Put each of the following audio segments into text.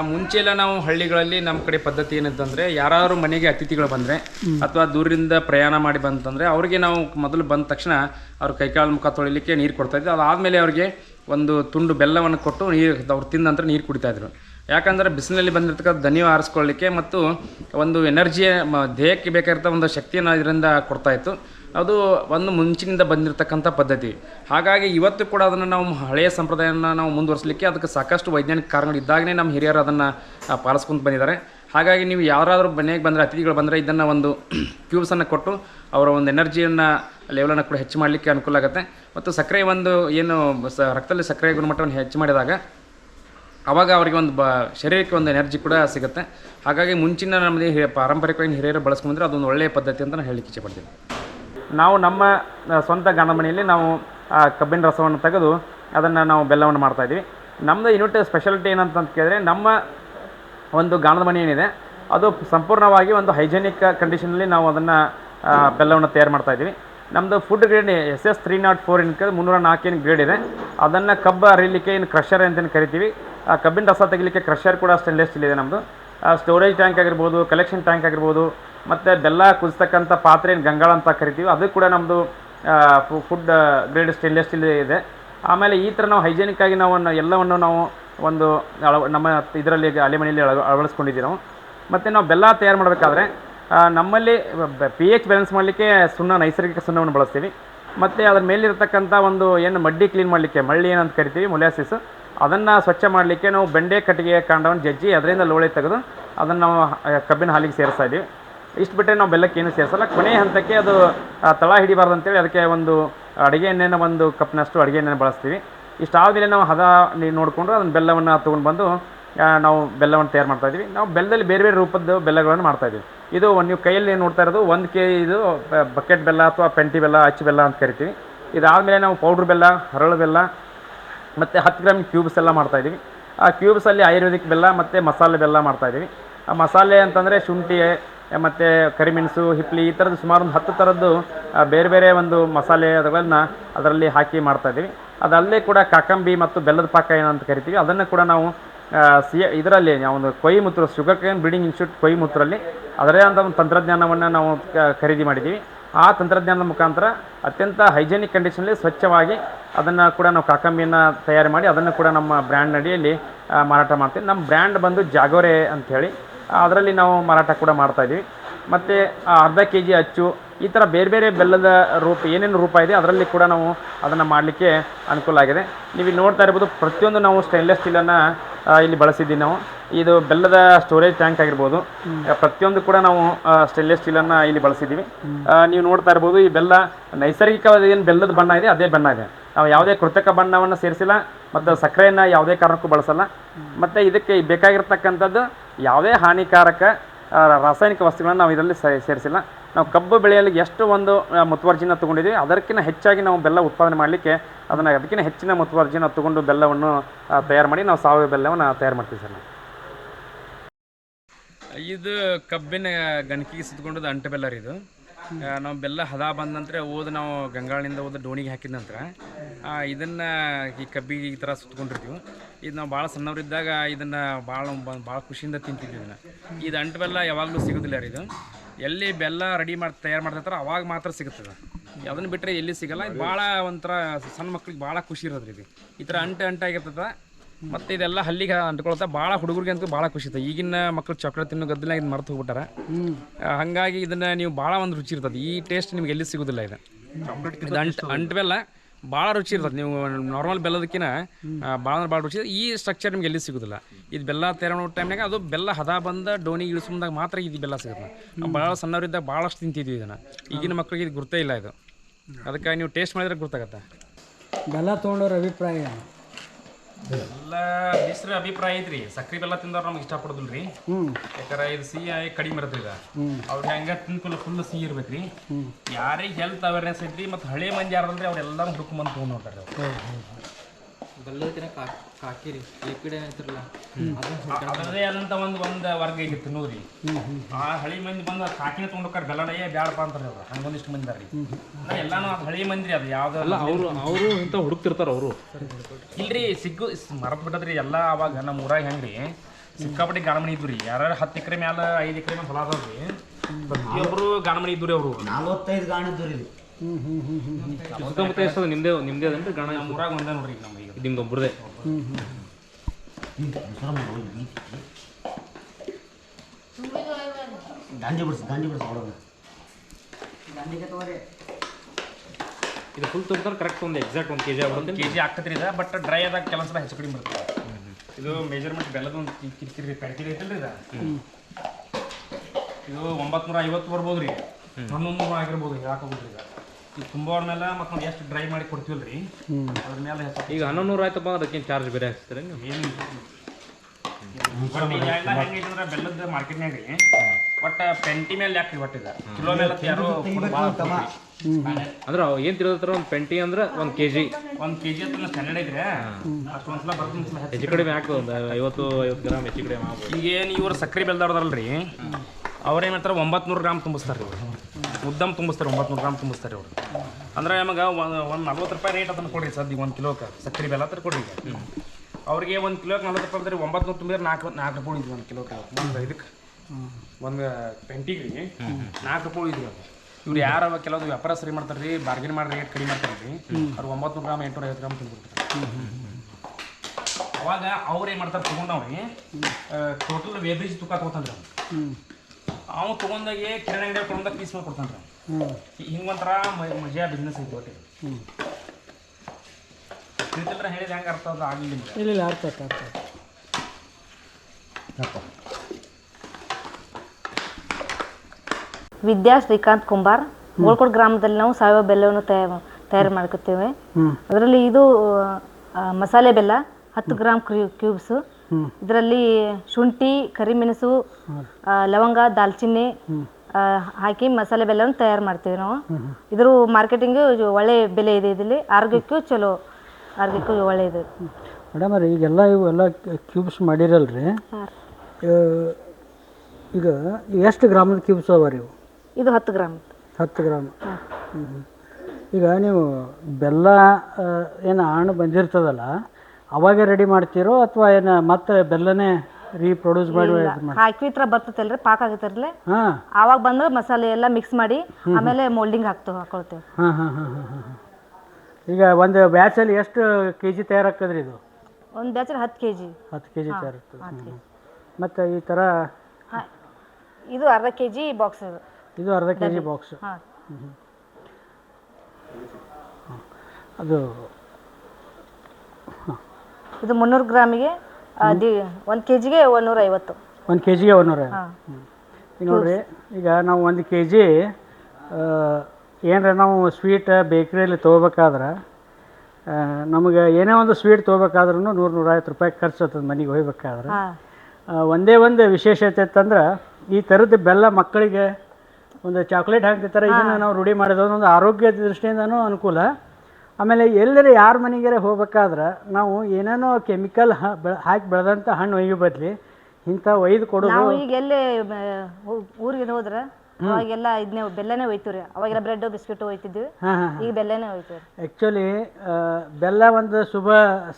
ಮುಂಚೆ ಎಲ್ಲ ನಾವು ಹಳ್ಳಿಗಳಲ್ಲಿ ನಮ್ಮ ಕಡೆ ಪದ್ಧತಿ ಏನಂತಂದ್ರೆ ಯಾರಾದ್ರೂ ಮನೆಗೆ ಅತಿಥಿಗಳು ಬಂದ್ರೆ ಅಥವಾ ದೂರದಿಂದ ಪ್ರಯಾಣ ಮಾಡಿ ಬಂತಂದ್ರೆ ಅವ್ರಿಗೆ ನಾವು ಮೊದಲು ಬಂದ ತಕ್ಷಣ ಅವ್ರ ಕೈಕಾಲು ಮುಖ ತೊಳಿಲಿಕ್ಕೆ ನೀರು ಕೊಡ್ತಾ ಇದ್ವಿ. ಅದಾದ್ಮೇಲೆ ಅವ್ರಿಗೆ ಒಂದು ತುಂಡು ಬೆಲ್ಲವನ್ನು ಕೊಟ್ಟು ನೀರು ಅವ್ರು ತಿಂದ ನಂತರ ನೀರು ಕುಡಿತಾ ಇದ್ರು. ಯಾಕಂದ್ರೆ ಬಿಸಿಲಿನಲ್ಲಿ ಬಂದಿರತಕ್ಕಂಥ ದನಿವು ಆರಿಸ್ಕೊಳ್ಳಿಕ್ಕೆ ಮತ್ತು ಒಂದು ಎನರ್ಜಿಯ ಮ- ದೇಹಕ್ಕೆ ಬೇಕಾಗಿರ್ತ ಒಂದು ಶಕ್ತಿಯನ್ನು ಇದರಿಂದ ಕೊಡ್ತಾ ಇತ್ತು. ಅದು ಒಂದು ಮುಂಚಿನಿಂದ ಬಂದಿರತಕ್ಕಂಥ ಪದ್ಧತಿ. ಹಾಗಾಗಿ ಇವತ್ತು ಕೂಡ ಅದನ್ನು ನಾವು ಹಳೆಯ ಸಂಪ್ರದಾಯನ ನಾವು ಮುಂದುವರಿಸಲಿಕ್ಕೆ ಅದಕ್ಕೆ ಸಾಕಷ್ಟು ವೈಜ್ಞಾನಿಕ ಕಾರಣಗಳು ಇದ್ದಾಗಲೇ ನಮ್ಮ ಹಿರಿಯರು ಅದನ್ನು ಪಾಲಿಸ್ಕೊಂಡು ಬಂದಿದ್ದಾರೆ. ಹಾಗಾಗಿ ನೀವು ಯಾರಾದರೂ ಮನೆಗೆ ಬಂದರೆ, ಅತಿಥಿಗಳು ಬಂದರೆ ಇದನ್ನು ಒಂದು ಕ್ಯೂಬ್ಸನ್ನು ಕೊಟ್ಟು ಅವರ ಒಂದು ಎನರ್ಜಿಯನ್ನು ಲೆವೆಲನ್ನು ಕೂಡ ಹೆಚ್ಚು ಮಾಡಲಿಕ್ಕೆ ಅನುಕೂಲ ಆಗುತ್ತೆ. ಮತ್ತು ಸಕ್ಕರೆ ಒಂದು ಏನು ಸ, ರಕ್ತದಲ್ಲಿ ಸಕ್ಕರೆ ಗುಣಮಟ್ಟವನ್ನು ಹೆಚ್ಚು ಮಾಡಿದಾಗ ಆವಾಗ ಅವರಿಗೆ ಒಂದು ಬ, ಶರೀರಕ್ಕೆ ಒಂದು ಎನರ್ಜಿ ಕೂಡ ಸಿಗುತ್ತೆ. ಹಾಗಾಗಿ ಮುಂಚಿನ ನಮ್ಮದೇ ಪಾರಂಪರಿಕವಾಗಿ ಹಿರಿಯರು ಬಳಸ್ಕೊಂಡ್ರೆ ಅದೊಂದು ಒಳ್ಳೆಯ ಪದ್ಧತಿ ಅಂತ ನಾನು ಹೇಳಲಿಕ್ಕೆ ಇಷ್ಟಪಡ್ತೀನಿ ನಾವು ನಮ್ಮ ಸ್ವಂತ ಮನೆಯಲ್ಲಿ ನಾವು ಆ, ಕಬ್ಬಿನ ರಸವನ್ನು ತೆಗೆದು ಅದನ್ನು ನಾವು ಬೆಲ್ಲವನ್ನು ಮಾಡ್ತಾಯಿದ್ವಿ ನಮ್ಮದು ಯೂನಿಟ್ ಸ್ಪೆಷಾಲಿಟಿ ಏನಂತ ಕೇಳಿದ್ರೆ ನಮ್ಮ ಒಂದು ಮನೆ ಏನಿದೆ ಅದು ಸಂಪೂರ್ಣವಾಗಿ ಒಂದು ಹೈಜೆನಿಕ್ ಕಂಡೀಷನಲ್ಲಿ ನಾವು ಅದನ್ನು ಬೆಲ್ಲವನ್ನು ತಯಾರು ಮಾಡ್ತಾ ಇದ್ದೀವಿ. ನಮ್ಮದು food grade S S three nought four ಇನ್ಕ ಮುನ್ನೂರ ನಾಲ್ಕೇನು ಗ್ರೇಡ್ ಇದೆ. ಅದನ್ನು ಕಬ್ಬು ಅರಿಲಿಕ್ಕೆ ಏನು ಕ್ರಷರ್ ಅಂತೇನು ಕರಿತೀವಿ. ಆ ಕಬ್ಬಿನ ರಸ ತೆಗಿಲಿಕ್ಕೆ ಕ್ರಷರ್ ಕೂಡ ಸ್ಟೆನ್ಲೆಸ್ ಸ್ಟೀಲ್ ಇದೆ ನಮ್ಮದು ಸ್ಟೋರೇಜ್ ಟ್ಯಾಂಕ್ ಆಗಿರ್ಬೋದು ಕಲೆಕ್ಷನ್ ಟ್ಯಾಂಕ್ ಆಗಿರ್ಬೋದು ಮತ್ತು ಬೆಲ್ಲ ಕುದಿಸ್ತಕ್ಕಂಥ ಪಾತ್ರೆ ಏನು ಗಂಗಾಳ ಅಂತ ಕರಿತೀವಿ, ಅದು ಕೂಡ ನಮ್ಮದು ಫುಡ್ ಗ್ರೇಡ್ ಸ್ಟೇನ್ಲೆಸ್ ಸ್ಟೀಲ್ ಇದೆ. ಆಮೇಲೆ ಈ ಥರ ನಾವು ಹೈಜೆನಿಕ್ ಆಗಿ ನಾವು ಎಲ್ಲವನ್ನು ನಾವು ಒಂದು ನಮ್ಮ ಇದರಲ್ಲಿ ಅಲೆ ಮನೆಯಲ್ಲಿ ಅಳವ ಅಳವಡಿಸ್ಕೊಂಡಿದ್ದೀವಿ ನಾವು. ಮತ್ತು ನಾವು ಬೆಲ್ಲ ತಯಾರು ಮಾಡಬೇಕಾದ್ರೆ ನಮ್ಮಲ್ಲಿ ಪಿ ಎಚ್ ಬ್ಯಾಲೆನ್ಸ್ ಮಾಡಲಿಕ್ಕೆ ಸುಣ್ಣ, ನೈಸರ್ಗಿಕ ಸುಣ್ಣವನ್ನು ಬಳಸ್ತೀವಿ. ಮತ್ತು ಅದ್ರ ಮೇಲಿರತಕ್ಕಂಥ ಒಂದು ಏನು ಮಡ್ಡಿ ಕ್ಲೀನ್ ಮಾಡಲಿಕ್ಕೆ, ಮಳ್ಳಿ ಏನಂತ ಕರಿತೀವಿ ಮೊಲ್ಯಾಸಿಸ್ ಅದನ್ನು ಸ್ವಚ್ಛ ಮಾಡಲಿಕ್ಕೆ ನಾವು ಬೆಂಡೆ ಕಟ್ಟಿಗೆ ಕಾಂಡವನ್ನು ಜಜ್ಜಿ, ಅದರಿಂದ ಲೋಳೆ ತೆಗೆದು ಅದನ್ನು ನಾವು ಕಬ್ಬಿನ ಹಾಲಿಗೆ ಸೇರಿಸ್ತಾ ಇದ್ದೀವಿ. ಇಷ್ಟು ಬಿಟ್ಟರೆ ನಾವು ಬೆಲ್ಲಕ್ಕೆ ಏನು ಸೇರಿಸಲ್ಲ. ಕೊನೆ ಹಂತಕ್ಕೆ ಅದು ತಳ ಹಿಡಿಬಾರ್ದು ಅಂತೇಳಿ ಅದಕ್ಕೆ ಒಂದು ಅಡುಗೆ ಎಣ್ಣೆನ ಒಂದು ಕಪ್ನಷ್ಟು ಅಡುಗೆ ಎಣ್ಣೆನ ಬಳಸ್ತೀವಿ. ಇಷ್ಟಾದಮೇಲೆ ನಾವು ಹದ ನೋಡಿಕೊಂಡು ಅದನ್ನ ಬೆಲ್ಲವನ್ನು ತೊಗೊಂಡು ಬಂದು ನಾವು ಬೆಲ್ಲವನ್ನು ತಯಾರು ಮಾಡ್ತಾ ಇದ್ದೀವಿ ನಾವು ಬೆಲ್ಲದಲ್ಲಿ ಬೇರೆ ಬೇರೆ ರೂಪದ ಬೆಲ್ಲಗಳನ್ನು ಮಾಡ್ತಾ ಇದ್ದೀವಿ ಇದು ನೀವು ಕೈಯಲ್ಲಿ ನೋಡ್ತಾ ಇರೋದು ಒಂದು ಕೆ ಇದು ಬಕೆಟ್ ಬೆಲ್ಲ ಅಥವಾ ಪೆಂಟಿ ಬೆಲ್ಲ ಅಚ್ಚು ಬೆಲ್ಲ ಅಂತ ಕರಿತೀವಿ. ಇದಾದಮೇಲೆ ನಾವು ಪೌಡ್ರ್ ಬೆಲ್ಲ, ಹರಳು ಬೆಲ್ಲ, ಮತ್ತು ಹತ್ತು ಗ್ರಾಮ್ ಕ್ಯೂಬ್ಸ್ ಎಲ್ಲ ಮಾಡ್ತಾ ಇದ್ದೀವಿ ಆ ಕ್ಯೂಬ್ಸಲ್ಲಿ ಆಯುರ್ವೇದಿಕ್ ಬೆಲ್ಲ ಮತ್ತು ಮಸಾಲೆ ಬೆಲ್ಲ ಮಾಡ್ತಾ ಇದ್ದೀವಿ ಆ ಮಸಾಲೆ ಅಂತಂದರೆ ಶುಂಠಿ ಮತ್ತು ಕರಿಮೆಣಸು ಹಿಪ್ಲಿ, ಈ ಥರದ್ದು ಸುಮಾರು ಒಂದು ಹತ್ತು ಥರದ್ದು ಬೇರೆ ಬೇರೆ ಒಂದು ಮಸಾಲೆ ಅದಗಳನ್ನು ಅದರಲ್ಲಿ ಹಾಕಿ ಮಾಡ್ತಾಯಿದ್ದೀವಿ ಅದಲ್ಲೇ ಕೂಡ ಕಾಕಂಬಿ ಮತ್ತು ಬೆಲ್ಲದ ಪಾಕ ಏನಂತ ಕರಿತೀವಿ. ಅದನ್ನು ಕೂಡ ನಾವು ಸಿ ಇದರಲ್ಲಿ ಒಂದು Coimbatore sugar cane breeding institute ಕೊಯ್ಮುತ್ತೂರಲ್ಲಿ ಅದರೇ ಅಂತ ಒಂದು ತಂತ್ರಜ್ಞಾನವನ್ನು ನಾವು ಖರೀದಿ ಮಾಡಿದ್ದೀವಿ. ಆ ತಂತ್ರಜ್ಞಾನದ ಮುಖಾಂತರ ಅತ್ಯಂತ ಹೈಜೆನಿಕ್ ಕಂಡೀಷನಲ್ಲಿ ಸ್ವಚ್ಛವಾಗಿ ಅದನ್ನು ಕೂಡ ನಾವು ಕಾಕಂಬಿಯನ್ನು ತಯಾರು ಮಾಡಿ ಅದನ್ನು ಕೂಡ ನಮ್ಮ ಬ್ರ್ಯಾಂಡ್ ಅಡಿಯಲ್ಲಿ ಮಾರಾಟ ಮಾಡ್ತೀವಿ. ನಮ್ಮ ಬ್ರ್ಯಾಂಡ್ ಬಂದು ಜಾಗೋರೆ ಅಂಥೇಳಿ ಅದರಲ್ಲಿ ನಾವು ಮಾರಾಟ ಕೂಡ ಮಾಡ್ತಾ ಇದ್ದೀವಿ. ಮತ್ತು ಅರ್ಧ ಕೆ ಜಿ ಅಚ್ಚು ಈ ಥರ ಬೇರೆ ಬೇರೆ ಬೆಲ್ಲದ ರೂಪ ಏನೇನು ರೂಪ ಇದೆ ಅದರಲ್ಲಿ ಕೂಡ ನಾವು ಅದನ್ನು ಮಾಡಲಿಕ್ಕೆ ಅನುಕೂಲ ಆಗಿದೆ. ನೀವು ನೋಡ್ತಾ ಇರ್ಬೋದು ಪ್ರತಿಯೊಂದು ನಾವು ಸ್ಟೈನ್ಲೆಸ್ ಸ್ಟೀಲನ್ನು ಇಲ್ಲಿ ಬಳಸಿದ್ದೀವಿ ನಾವು. ಇದು ಬೆಲ್ಲದ ಸ್ಟೋರೇಜ್ ಟ್ಯಾಂಕ್ ಆಗಿರ್ಬೋದು. ಪ್ರತಿಯೊಂದು ಕೂಡ ನಾವು ಸ್ಟೈನ್ಲೆಸ್ ಸ್ಟೀಲನ್ನು ಇಲ್ಲಿ ಬಳಸಿದ್ದೀವಿ. ನೀವು ನೋಡ್ತಾ ಇರ್ಬೋದು ಈ ಬೆಲ್ಲ ನೈಸರ್ಗಿಕವಾದ ಏನು ಬೆಲ್ಲದ ಬಣ್ಣ ಇದೆ ಅದೇ ಬಣ್ಣ ಇದೆ. ನಾವು ಯಾವುದೇ ಕೃತಕ ಬಣ್ಣವನ್ನು ಸೇರಿಸಿಲ್ಲ ಮತ್ತು ಸಕ್ಕರೆಯನ್ನು ಯಾವುದೇ ಕಾರಣಕ್ಕೂ ಬಳಸಲ್ಲ. ಮತ್ತು ಇದಕ್ಕೆ ಬೇಕಾಗಿರ್ತಕ್ಕಂಥದ್ದು ಯಾವುದೇ ಹಾನಿಕಾರಕ ರಾಸಾಯನಿಕ ವಸ್ತುಗಳನ್ನು ನಾವು ಇದರಲ್ಲಿ ಸೇರಿಸಿಲ್ಲ. ನಾವು ಕಬ್ಬು ಬೆಳೆಯಲ್ಲಿ ಎಷ್ಟು ಒಂದು ಮುತುವರ್ಜಿನ ತೊಗೊಂಡಿದ್ದೀವಿ, ಅದಕ್ಕಿಂತ ಹೆಚ್ಚಾಗಿ ನಾವು ಬೆಲ್ಲ ಉತ್ಪಾದನೆ ಮಾಡಲಿಕ್ಕೆ ಅದನ್ನು ಅದಕ್ಕಿಂತ ಹೆಚ್ಚಿನ ಮುತುವರ್ಜಿನ ತೊಗೊಂಡು ಬೆಲ್ಲವನ್ನು ತಯಾರು ಮಾಡಿ ನಾವು ಸಾವಯವ ಬೆಲ್ಲವನ್ನು ತಯಾರು ಮಾಡ್ತೀವಿ ಸರ್ ನಾವು. ಇದು ಕಬ್ಬಿನ ಗಣಕಿಗೆ ಸುತ್ತಕೊಂಡದ್ದು ಅಂಟು ಬೆಲ್ಲ ಇದು ನಾವು ಬೆಲ್ಲ ಹದ ಬಂದ ನಂತರ ಓದು ನಾವು ಗಂಗಾಳಿಂದ ಓದು ಡೋಣಿಗೆ ಹಾಕಿದ ನಂತರ ಇದನ್ನು ಈ ಕಬ್ಬಿಗೆ ಈ ಥರ ಸುತ್ಕೊಂಡಿರ್ತೀವಿ. ಇದು ನಾವು ಭಾಳ ಸಣ್ಣವರಿದ್ದಾಗ ಇದನ್ನ ಭಾಳ ಭಾಳ ಖುಷಿಯಿಂದ ತಿಂತಿದ್ವಿ ಇದನ್ನ. ಇದು ಅಂಟು ಬೆಲ್ಲ ಯಾವಾಗಲೂ ಸಿಗೋದಿಲ್ಲ ರೀ ಇದು. ಎಲ್ಲಿ ಬೆಲ್ಲ ರೆಡಿ ಮಾಡಿ, ತಯಾರು ಮಾಡ್ತಿರ್ತಾರೋ ಅವಾಗ ಮಾತ್ರ ಸಿಗುತ್ತದೆ ಅದನ್ನ ಬಿಟ್ಟರೆ ಎಲ್ಲಿ ಸಿಗಲ್ಲ, ಇದು ಭಾಳ ಒಂಥರ ಸಣ್ಣ ಮಕ್ಳಿಗೆ ಭಾಳ ಖುಷಿ ಇರೋದ್ರಿ ಇದು. ಈ ಥರ ಅಂಟು ಅಂಟಾಗಿರ್ತದೆ. ಮತ್ತೆ ಇದೆಲ್ಲ ಹಲ್ಲಿಗೆ ಅಂಟ್ಕೊಳ್ತಾ ಭಾಳ ಹುಡುಗರಿಗೆ ಅಂತೂ ಭಾಳ ಖುಷಿ ಇತ್ತು. ಈಗಿನ ಮಕ್ಕಳು ಚಾಕ್ಲೇಟ್ ತಿನ್ನೋ ಗದ್ದಲ ಇದು ಮರ್ತು ಹೋಗ್ಬಿಟ್ಟಾರ. ಹಂಗಾಗಿ ಇದನ್ನ ನೀವು ಭಾಳ ಒಂದು ರುಚಿ ಇರ್ತದೆ. ಈ ಟೇಸ್ಟ್ ನಿಮ್ಗೆ ಎಲ್ಲಿ ಸಿಗೋದಿಲ್ಲ ಇದು. ಇದು ಅಂಟ್ ಅಂಟ್ವೆಲ್ಲ ಬೆಲ್ಲ ಭಾಳ ರುಚಿ ಇರ್ತದೆ. ನೀವು ನಾರ್ಮಲ್ ಬೆಲ್ಲದಕ್ಕಿಂತ ಭಾಳ ಅಂದ್ರೆ ಭಾಳ ರುಚಿ. ಈ ಸ್ಟ್ರಕ್ಚರ್ ನಿಮ್ಗೆ ಎಲ್ಲಿ ಸಿಗೋದಿಲ್ಲ. ಇದು ಬೆಲ್ಲ ಮಾಡೋ ಟೈಮ್ನಾಗ ಅದು ಬೆಲ್ಲ ಹದ ಬಂದ ಡೋಣಿ ಇಳಿಸ್ಕೊಂಡಾಗ ಮಾತ್ರ ಇದು ಬೆಲ್ಲ ಸಿಗುತ್ತೆ. ನಾವು ಭಾಳ ಸಣ್ಣವರಿದ್ದಾಗ ಭಾಳಷ್ಟು ತಿಂತಿದ್ವಿ ಇದನ್ನು. ಈಗಿನ ಮಕ್ಕಳಿಗೆ ಇದು ಗುರ್ತೇ ಇಲ್ಲ ಇದು. ಅದಕ್ಕೆ ನೀವು ಟೇಸ್ಟ್ ಮಾಡಿದ್ರೆ ಗುರ್ತಾಗತ್ತೆ. ಬೆಲ್ಲ ತೊಗೊಂಡವ್ರ ಅಭಿಪ್ರಾಯ? ಎಲ್ಲ ಮಿಶ್ರ ಅಭಿಪ್ರಾಯ ಐತ್ರಿ. ಸಕ್ರಿ ಬೆಲ್ಲ ತಿಂದವ್ರು ನಮ್ಗೆ ಇಷ್ಟಪಡೋದಿಲ್ಲ ರೀ ಯಾಕಂದ್ರೆ ಇದು ಸಿಹಿ ಕಡಿಮೆ ಇರುತ್ತೆ ಈಗ. ಅವ್ರಿಗೆ ಹಂಗ ತಿನ್ಕೊಲ್ಲ ಫುಲ್ ಸಿಹಿ ಇರ್ಬೇಕ್ರಿ. ಯಾರಿಗೆ ಹೆಲ್ತ್ ಅವೇರ್ನೆಸ್ ಐತ್ರಿ ಮತ್ತು ಹಳೆ ಮಂದಿ ಯಾರಂದ್ರೆ ಅವ್ರೆಲ್ಲಾರು ಹುಡುಕೊಂಬಂದು ತೊಗೊಂಡು ನೋಡ್ತಾರೆ ಅವ್ರು ಬೆಲ್ಲದ ಕಾಕಿರಿ ಲಿಕ್ವಿಡ್ ಏನಂತಿರಲ್ಲ ಅದರದೇ ಆದಂತ ಒಂದು ಒಂದು ವರ್ಗ ಐತಿತ್ತು ತಿನ್ನೋದ್ರಿ ಆ ಹಳಿ ಮಂದಿ ಬಂದು ಕಾಕಿನ ತೊಗೊಂಡೋಕಾರ ಬೆಲ್ಲಡಯ್ಯ ಬ್ಯಾಡಪ್ಪ ಅಂತಾರೆ ಅವ್ರು. ಹಂಗೊಂದಿಷ್ಟು ಮಂದಿ ಅದಾರ್ರಿ ಅಂದ್ರೆ ಎಲ್ಲಾನು ಅದು ಹಳಿ ಮಂದಿ ಅದು ಯಾವ್ದು ಅವರು ಅವರು ಇಂಥ ಹುಡುಕ್ತಿರ್ತಾರೆ ಅವರು. ಇಲ್ರಿ ಸಿಗ್ಗು ಮರತ್ ಬಿಟ್ಟದ್ರಿ ಎಲ್ಲ ಅವಾಗ. ನಮ್ಮ ಊರಾಗ ಹೆಂಗ್ರಿ ಸಿಕ್ಕಾಪಟ್ಟಿ ಗಾಣಮಣಿ ಇದ್ರಿ ರೀ. ಯಾರು ಹತ್ತು ಎಕರೆ ಮ್ಯಾಲ ಐದು ಎಕರೆ ಮ್ಯಾಲ ಹೊಲ ಅದಾವ್ರಿ ಪ್ರತಿಯೊಬ್ಬರು ಗಾಣಮಣಿ ಇದ್ವು ರೀ ಅವರು. ನಲವತ್ತೈದು ರೀ ಹ್ಞೂ ಹ್ಞೂ ಹ್ಞೂ ಸುತ್ತಮುತ್ತ ಎಷ್ಟು ನಿಮ್ದೇ ನಿಮ್ದೇ ಅದೇನ್ರಿ? ಗಣ ನಮ್ಮ ಊರಾಗ ಒಂದೇ ನೋಡ್ರಿ ನಮ್ಮ ಈಗ. ನಿಮ್ದು ಒಬ್ರದೇ. ಹ್ಞೂ ಹ್ಞೂ ಗಾಂಜಿ ಬಿಡಿಸಿ ಗಾಂಜಿ ಬಿಡಿಸಿ ಹೊಡೋದು ಇದು ಫುಲ್ ತುಂಬಿದ್ರೆ ಕರೆಕ್ಟ್ ಒಂದು ಎಕ್ಸಾಕ್ಟ್ ಒಂದು K G KG K G ಆಗ್ತದ್ರಿ ಇದು ಬಟ್ ಡ್ರೈ ಆದಾಗ ಕೆಲಸ ಹೆಚ್ಚು ಕಡಿಮೆ ಬರ್ತದೆ ಇದು ಮೆಜರ್ಮೆಂಟ್ ಬೆಲ್ಲದ ಒಂದು ಕಿರಿಕಿರಿ ಪ್ಯಾಕೆಟ್ ಐತಲ್ರಿ ಇದು. ಇದು ಒಂಬತ್ತು ನೂರ ಐವತ್ತು ಬರ್ಬೋದು ರೀ ಹನ್ನೊಂದು ನೂರ ಆಗಿರ್ಬೋದು ಹಾಕೋಬೋದು ಈಗ. ಈಗ ತುಂಬ ಅವ್ರ ಮೇಲೆ ಮತ್ತು ನಾವು ಎಷ್ಟು ಡ್ರೈ ಮಾಡಿ ಕೊಡ್ತೀವಲ್ರಿ? ಅದ್ರ ಮೇಲೆ ಈಗ ಹನ್ನೊಂದು ನೂರು ಆಯ್ತಪ್ಪ ಅದಕ್ಕೇನು ಚಾರ್ಜ್ ಬೇರೆ ಹಾಕ್ತೀರಾ ಏನು ಹೆಂಗೈತೆ ಅಂದ್ರೆ ಬೆಲ್ಲದ ಮಾರ್ಕೆಟ್ನಾಗ ರೀ ಬಟ್ ಪೆಂಟಿ ಮೇಲೆ ಯಾಕ್ರಿ ಒಟ್ಟು ಇದು ಕಿಲೋ ಮೇಲೆ ಯಾರು ಅಂದ್ರೆ ಏನು ಒಂದು ಪೆಂಟಿ ಅಂದ್ರೆ ಒಂದು ಕೆ ಜಿ ಒಂದು ಕೆ ಜಿ ಹತ್ರ ಸ್ಟ್ಯಾಂಡರ್ಡ್ ಐತ್ರಿ ಅಷ್ಟು ಒಂದ್ಸಲ ಬರ್ತದೆ ಒಂದ್ಸಲ ಹೆಚ್ಚು ಕಡಿಮೆ ಒಂದು ಐವತ್ತು ಐವತ್ತು ಗ್ರಾಮ್ ಹೆಚ್ಚು ಕಡಿಮೆ ಈಗ ಏನು ಇವ್ರು ಸಕ್ರೆ ಬೆಲ್ದವ್ರದಲ್ರಿ. ಅವ್ರೇನು ಮಾಡ್ತಾರೆ? ಒಂಬತ್ತು ನೂರು ಗ್ರಾಮ್ ತುಂಬಿಸ್ತಾರೆ ಇವ್ರು. ಉದ್ದಮ್ ತುಂಬಿಸ್ತಾರೆ ಒಂಬತ್ತು ಗ್ರಾಮ್ ತುಂಬಿಸ್ತಾರೆ ಅವರು ಅಂದ್ರೆ ನಮಗೆ ಒಂದು ಒಂದು ನಲ್ವತ್ತು ರೂಪಾಯಿ ರೇಟ್ ಅದನ್ನು ಕೊಡ್ರಿ ಸದ್ಯ ಒಂದು ಕಿಲೋಕ್ಕೆ ಸಕ್ಕರೆ ಬೆಲ್ಲ ಹತ್ರ ಕೊಡ್ರಿ ಅವ್ರಿಗೆ ಒಂದು ಕಿಲೋಕ್ಕೆ ನಲ್ವತ್ತು ರೂಪಾಯಿ ಅಂದ್ರೆ ಒಂಬತ್ತು ನೂರು ತುಂಬಿದ್ರೆ ನಾಲ್ಕು ನಾಲ್ಕು ರೂಪಾಯಿ ಇದ್ವಿ ಒಂದು ಕಿಲೋಕ್ಕೆ ಒಂದು ಇದಕ್ಕೆ ಒಂದು ಪೆಂಟಿಗೆ ನಾಲ್ಕು ರೂಪಾಯಿ ಇದ್ವಿ ಅದು. ಇವ್ರು ಯಾರು ಕೆಲವೊಂದು ವ್ಯಾಪಾರ ಸರಿ ಮಾಡ್ತಾರೆ ರೀ ಬಾರ್ಗೇನ್ ಮಾಡಿ ರೇಟ್ ಕಡಿಮೆ ಮಾಡ್ತಾರೆ ರೀ ಅವ್ರು ಒಂಬತ್ತು ಗ್ರಾಮ್, ಎಂಟುನೂರ ಐವತ್ತು ಗ್ರಾಮ್ ತುಂಬಿರ್ತಾರೆ ಅವಾಗ ಅವ್ರು ಏನು ಮಾಡ್ತಾರೆ ತೊಗೊಂಡವ್ರಿ ಟೋಟಲ್ ವೇಬ್ರಿಜ್ ತುಕ್ಕ ತೊಗೊತಾನ್ರಿ ಅವ್ರು. ಅವ ತೊಗೊಂಡಾಗೆ ಕಿರಣ್ ಅಂಗಡಿ ತೊಗೊಂಡಾಗ ಪೀಸ್ ಮಾಡಿ ಕೊಡ್ತಾನೆ ಹ್ಞೂ ಹಿಂಗೆ ಒಂಥರ ಮಜಾ ಬಿಸ್ನೆಸ್ ಐತಿ ಒಟ್ಟು ಹ್ಞೂ ಹೇಳಿದ ಹೆಂಗೆ ಅರ್ಥ ಅದು ಆಗಲಿ ನಿಮ್ಗೆ. ಇಲ್ಲ ಇಲ್ಲ ಅರ್ಥ ಆಯ್ತು ಅರ್ಥ ಆಯ್ತು. ವಿದ್ಯಾ ಶ್ರೀಕಾಂತ್ ಕುಂಬಾರ್. ಗೋಳ್ಕೋಡ್ ಗ್ರಾಮದಲ್ಲಿ ನಾವು ಸಾವಯವ ಬೆಲ್ಲವನ್ನು ತಯಾರು ತಯಾರು ಮಾಡ್ಕೊತೇವೆ. ಅದರಲ್ಲಿ ಇದು ಮಸಾಲೆ ಬೆಲ್ಲ ಹತ್ತು ಗ್ರಾಮ್ ಕ್ಯೂಬ್ಸು ಇದರಲ್ಲಿ ಶುಂಠಿ ಕರಿಮೆಣಸು ಲವಂಗ ದಾಲ್ಚಿನ್ನಿ ಹಾಕಿ ಮಸಾಲೆ ಬೆಲ್ಲವನ್ನು ತಯಾರು ಮಾಡ್ತೀವಿ ನಾವು. ಇದ್ರ ಮಾರ್ಕೆಟಿಂಗು ಒಳ್ಳೆ ಬೆಲೆ ಇದೆ ಇದರಲ್ಲಿ. ಆರೋಗ್ಯಕ್ಕೂ ಚಲೋ. ಆರೋಗ್ಯಕ್ಕೂ ಒಳ್ಳೆಯದು ಮೇಡಮ್ ರೀ ಈಗೆಲ್ಲ ಇವೆಲ್ಲ ಕ್ಯೂಬ್ಸ್ ಮಾಡಿರಲ್ರಿ. ಈಗ ಎಷ್ಟು ಗ್ರಾಮದ ಕ್ಯೂಬ್ಸ್ ಅವ ರೀ ಇವು? ಇದು ಹತ್ತು ಗ್ರಾಮ್. ಹತ್ತು ಗ್ರಾಮ್. ಈಗ ನೀವು ಬೆಲ್ಲ ಏನು ಹಣ್ಣು ಬಂದಿರ್ತದಲ್ಲ ಅವಾಗೆ ರೆಡಿ ಮಾಡ್ತೀರೋ ಅಥವಾ ಏನು ಮತ್ತೆ ಬೆಲ್ಲನೇ ರೀಪ್ರೊಡ್ಯೂಸ್ ಮಾಡಿ ಇದು ಮಾಡಿ ಹಾಕಿ ಥರ ಬರ್ತೈತಲ್ರಿ ಪಾಕ ಆಗತ್ತಲ್ರಿ. ಹಾಂ. ಆವಾಗ ಬಂದ್ರೆ ಮಸಾಲೆ ಎಲ್ಲ ಮಿಕ್ಸ್ ಮಾಡಿ ಆಮೇಲೆ ಮೋಲ್ಡಿಂಗ್ ಹಾಕ್ತೇವೆ ಹಾಕೊಳ್ತೇವೆ. ಹಾಂ ಹಾಂ ಹಾಂ ಹಾಂ ಈಗ ಒಂದು ಬ್ಯಾಚಲ್ಲಿ ಎಷ್ಟು ಕೆ ಜಿ ತಯಾರಾಗ್ತದ್ರಿ ಇದು? ಒಂದು ಬ್ಯಾಚಲ್ಲಿ ಹತ್ತು ಕೆ ಜಿ ಹತ್ತು ಕೆ ಜಿ ತಯಾರಾಗ್ತದೆ ಮತ್ತು ಈ ಥರ ಇದು ಅರ್ಧ ಕೆ ಜಿ ಬಾಕ್ಸ್ ಇದು ಇದು ಅರ್ಧ ಕೆ ಜಿ ಬಾಕ್ಸ್ ಹಾಂ. ಅದು ಇದು ಮುನ್ನೂರು ಗ್ರಾಮಿಗೆ ಒಂದು ಕೆ ಜಿಗೆ ಒಂದ್ನೂರ ಐವತ್ತು ಒಂದು ಕೆ ಜಿಗೆ ಒಂದೂರ. ಹಾಂ. ಈಗ ನೋಡ್ರಿ ಈಗ ನಾವು ಒಂದು ಕೆ ಜಿ ಏನರ ನಾವು ಸ್ವೀಟ್ ಬೇಕ್ರಿಯಲ್ಲಿ ತೊಗೋಬೇಕಾದ್ರೆ ನಮಗೆ ಏನೇ ಒಂದು ಸ್ವೀಟ್ ತೊಗೋಬೇಕಾದ್ರೂ ನೂರು ನೂರೈವತ್ತು ರೂಪಾಯಿ ಖರ್ಚು ಆಗ್ತದೆ ಮನೆಗೆ ಹೋಗ್ಬೇಕಾದ್ರೆ. ಒಂದೇ ಒಂದು ವಿಶೇಷತೆ ಅಂತಂದ್ರೆ ಈ ಥರದ ಬೆಲ್ಲ ಮಕ್ಕಳಿಗೆ ಒಂದು ಚಾಕ್ಲೇಟ್ ಹಾಕ್ತಿರ್ತಾರೆ ಇದನ್ನು ನಾವು ರೂಢಿ ಮಾಡಿದ ಒಂದು ಆರೋಗ್ಯದ ದೃಷ್ಟಿಯಿಂದನೂ ಅನುಕೂಲ. ಆಮೇಲೆ ಎಲ್ಲರ ಯಾರ ಮನೆಗೆ ಹೋಗ್ಬೇಕಾದ್ರೆ ನಾವು ಏನೇನೋ ಕೆಮಿಕಲ್ ಹಾಕಿ ಬೆಳೆದಂಥ ಹಣ್ಣು ಒಯ್ಯೋ ಬದಲಿ ಇಂಥ ಒಯ್ದು ಕೊಡೋದು. ನಾವು ಈಗ ಎಲ್ಲೇ ಊರಿಗೆ ಹೋದ್ರೆ ಅವಾಗೆಲ್ಲ ಇದನ್ನೇ ಬೆಲ್ಲನೇ ಒಯ್ತೀವಿ ರೀ ಅವಾಗೆಲ್ಲ ಬ್ರೆಡ್ ಬಿಸ್ಕಿಟ್ ಒಯ್ತಿದ್ವಿ. ಹಾಂ ಹಾಂ ಈಗ ಬೆಲ್ಲನೇ ಒಯ್ತೀವಿ ಆ್ಯಕ್ಚುಲಿ ಬೆಲ್ಲ ಒಂದು ಶುಭ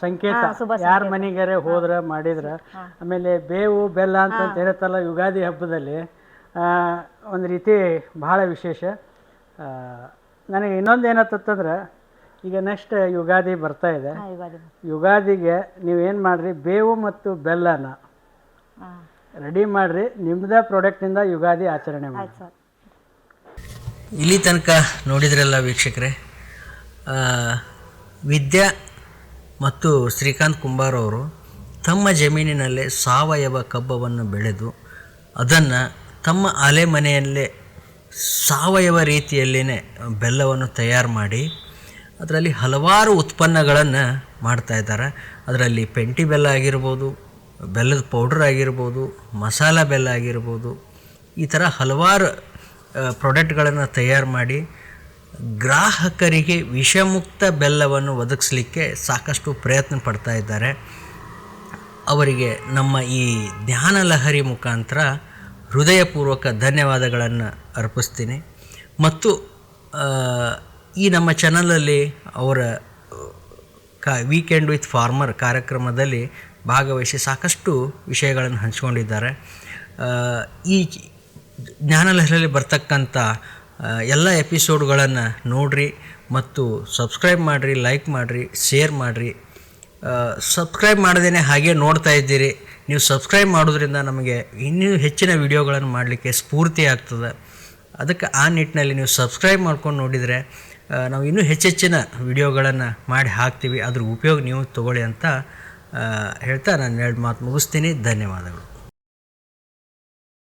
ಸಂಕೇತ. ಯಾರ ಮನೆಗಾರೆ ಹೋದ್ರೆ ಮಾಡಿದ್ರೆ. ಆಮೇಲೆ ಬೇವು ಬೆಲ್ಲ ಅಂತ ಇರುತ್ತಲ್ಲ ಯುಗಾದಿ ಹಬ್ಬದಲ್ಲಿ ಆ, ಒಂದು ರೀತಿ ಬಹಳ ವಿಶೇಷ. ಆ, ನನಗೆ ಇನ್ನೊಂದು ಏನತ್ತಂದ್ರೆ ಈಗ ನೆಕ್ಸ್ಟ್ ಯುಗಾದಿ ಬರ್ತಾ ಇದೆ. ಯುಗಾದಿಗೆ ಯುಗಾದಿ ಯುಗಾದಿಗೆ ನೀವೇನು ಮಾಡಿರಿ ಬೇವು ಮತ್ತು ಬೆಲ್ಲನ ಹಾಂ. ರೆಡಿ ಮಾಡಿರಿ ನಿಮ್ಮದೇ ಪ್ರಾಡಕ್ಟಿಂದ ಯುಗಾದಿ ಆಚರಣೆ ಮಾಡಿ. ಆಯ್ತು ಸರ್. ಇಲ್ಲಿ ತನಕ ನೋಡಿದ್ರಲ್ಲ ವೀಕ್ಷಕರೇ ಆ, ವಿದ್ಯಾ ಮತ್ತು ಶ್ರೀಕಾಂತ್ ಕುಂಬಾರ್ ಅವರು ತಮ್ಮ ಜಮೀನಿನಲ್ಲೇ ಸಾವಯವ ಕಬ್ಬವನ್ನು ಬೆಳೆದು ಅದನ್ನು ತಮ್ಮ ಅಲೆ ಮನೆಯಲ್ಲೇ ಸಾವಯವ ರೀತಿಯಲ್ಲೇ ಬೆಲ್ಲವನ್ನು ತಯಾರು ಮಾಡಿ ಅದರಲ್ಲಿ ಹಲವಾರು ಉತ್ಪನ್ನಗಳನ್ನು ಮಾಡ್ತಾ ಇದ್ದಾರೆ. ಅದರಲ್ಲಿ ಪೆಂಟಿ ಬೆಲ್ಲ ಆಗಿರ್ಬೋದು, ಬೆಲ್ಲದ ಪೌಡ್ರ್ ಆಗಿರ್ಬೋದು, ಮಸಾಲ ಬೆಲ್ಲ ಆಗಿರ್ಬೋದು, ಈ ಥರ ಹಲವಾರು ಪ್ರಾಡಕ್ಟ್ಗಳನ್ನು ತಯಾರು ಮಾಡಿ ಗ್ರಾಹಕರಿಗೆ ವಿಷಮುಕ್ತ ಬೆಲ್ಲವನ್ನು ಒದಗಿಸ್ಲಿಕ್ಕೆ ಸಾಕಷ್ಟು ಪ್ರಯತ್ನ ಪಡ್ತಾ ಇದ್ದಾರೆ. ಅವರಿಗೆ ನಮ್ಮ ಈ ಜ್ಞಾನ ಲಹರಿ ಮುಖಾಂತರ ಹೃದಯಪೂರ್ವಕ ಧನ್ಯವಾದಗಳನ್ನು ಅರ್ಪಿಸ್ತೀನಿ. ಮತ್ತು ಈ ನಮ್ಮ ಚಾನಲಲ್ಲಿ ಅವರ, ಕಾ ವೀಕೆಂಡ್ ವಿತ್ ಫಾರ್ಮರ್ ಕಾರ್ಯಕ್ರಮದಲ್ಲಿ ಭಾಗವಹಿಸಿ ಸಾಕಷ್ಟು ವಿಷಯಗಳನ್ನು ಹಂಚಿಕೊಂಡಿದ್ದಾರೆ. ಈ ಜ್ಞಾನಲಹರಿಯಲ್ಲಿ ಬರ್ತಕ್ಕಂಥ ಎಲ್ಲ ಎಪಿಸೋಡ್ಗಳನ್ನು ನೋಡಿರಿ ಮತ್ತು ಸಬ್ಸ್ಕ್ರೈಬ್ ಮಾಡಿರಿ ಲೈಕ್ ಮಾಡಿರಿ ಶೇರ್ ಮಾಡಿರಿ. ಸಬ್ಸ್ಕ್ರೈಬ್ ಮಾಡದೇ ಹಾಗೆ ನೋಡ್ತಾ ಇದ್ದೀರಿ. ನೀವು ಸಬ್ಸ್ಕ್ರೈಬ್ ಮಾಡೋದ್ರಿಂದ ನಮಗೆ ಇನ್ನೂ ಹೆಚ್ಚಿನ ವಿಡಿಯೋಗಳನ್ನು ಮಾಡಲಿಕ್ಕೆ ಸ್ಫೂರ್ತಿ ಆಗ್ತದೆ. ಅದಕ್ಕೆ ಆ ನಿಟ್ಟಿನಲ್ಲಿ ನೀವು ಸಬ್ಸ್ಕ್ರೈಬ್ ಮಾಡ್ಕೊಂಡು ನೋಡಿದರೆ ನಾವು ಇನ್ನೂ ಹೆಚ್ಚೆಚ್ಚಿನ ವಿಡಿಯೋಗಳನ್ನು ಮಾಡಿ ಹಾಕ್ತೀವಿ. ಅದ್ರ ಉಪಯೋಗ ನೀವು ತಗೊಳ್ಳಿ ಅಂತ ಹೇಳ್ತಾ ನಾನು ಎರಡು ಮಾತು ಮುಗಿಸ್ತೀನಿ. ಧನ್ಯವಾದಗಳು.